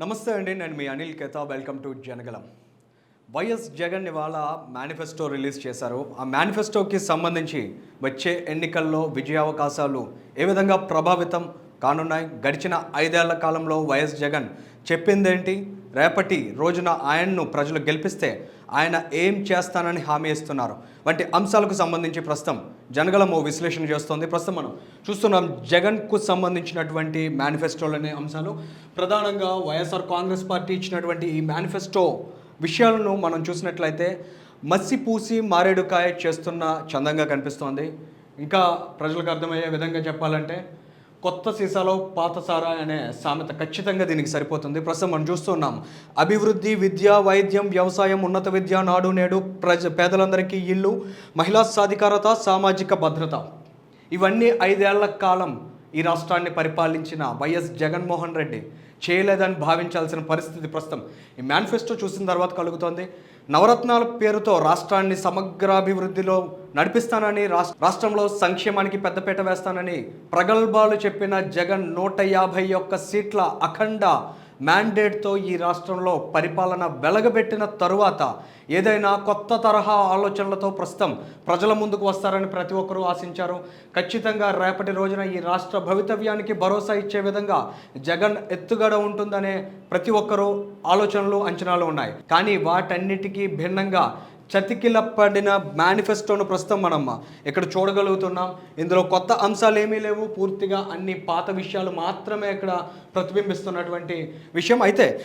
నమస్తే అండి నేను మీ Anil Keta. Welcome to Janagalam. YS Jagan ఇవాళ మేనిఫెస్టో రిలీజ్ చేశారు. ఆ మేనిఫెస్టోకి సంబంధించి వచ్చే ఎన్నికల్లో విజయావకాశాలు ఏ విధంగా ప్రభావితం కానున్నాయి? గడిచిన ఐదేళ్ళ కాలంలో వైఎస్ జగన్ చెప్పిందేంటి? రేపటి రోజున ఆయన్ను ప్రజలు గెలిపిస్తే ఆయన ఏం చేస్తానని హామీ ఇస్తున్నారు. వంటి అంశాలకు సంబంధించి ప్రస్తుతం జనగలము విశ్లేషణ చేస్తోంది. ప్రస్తుతం మనం చూస్తున్నాం జగన్కు సంబంధించినటువంటి మేనిఫెస్టోలోని అంశాలు. ప్రధానంగా వైఎస్ఆర్ కాంగ్రెస్ పార్టీ ఇచ్చినటువంటి ఈ మేనిఫెస్టో విషయాలను మనం చూసినట్లయితే మసి పూసి మారేడుకాయ చేస్తున్న చందంగా కనిపిస్తోంది. ఇంకా ప్రజలకు అర్థమయ్యే విధంగా చెప్పాలంటే కొత్త సీసాలో పాత సారా అనే సామెత ఖచ్చితంగా దీనికి సరిపోతుంది. ప్రస్తుతం మనం చూస్తున్నాం అభివృద్ధి విద్య వైద్యం వ్యవసాయం ఉన్నత విద్య నాడు నేడు ప్రజ పేదలందరికీ ఇల్లు మహిళా సాధికారత సామాజిక భద్రత. ఇవన్నీ ఐదేళ్ళ కాలం ఈ రాష్ట్రాన్ని పరిపాలించిన వైఎస్ జగన్మోహన్ రెడ్డి. చేయలేదని భావించాల్సిన పరిస్థితి ప్రస్తుతం. ఈ మేనిఫెస్టో చూసిన తర్వాత కలుగుతోంది. నవరత్నాల పేరుతో రాష్ట్రాన్ని సమగ్రాభివృద్ధిలో నడిపిస్తానని రాష్ట్రంలో సంక్షేమానికి పెద్దపీట వేస్తానని ప్రగల్భాలు చెప్పిన జగన్ నూట యాభై ఒక్క సీట్ల అఖండ మ్యాండేట్తో ఈ రాష్ట్రంలో పరిపాలన వెలగబెట్టిన తరువాత ఏదైనా కొత్త తరహా ఆలోచనలతో ప్రస్తుతం ప్రజల ముందుకు వస్తారని ప్రతి ఒక్కరూ ఆశించారు. ఖచ్చితంగా రేపటి రోజున ఈ రాష్ట్ర భవితవ్యానికి భరోసా ఇచ్చే విధంగా జగన్ ఎత్తుగడ ఉంటుందనే ప్రతి ఒక్కరూ ఆలోచనలు అంచనాలు ఉన్నాయి. కానీ వాటన్నిటికీ భిన్నంగా చతికిల పడిన మేనిఫెస్టోను ప్రస్తుతం మనం ఇక్కడ చూడగలుగుతున్నాం? ఇందులో కొత్త అంశాలు ఏమీ లేవు. పూర్తిగా అన్ని పాత విషయాలు మాత్రమే ఇక్కడ ప్రతిబింబిస్తున్నటువంటి విషయం. అయితే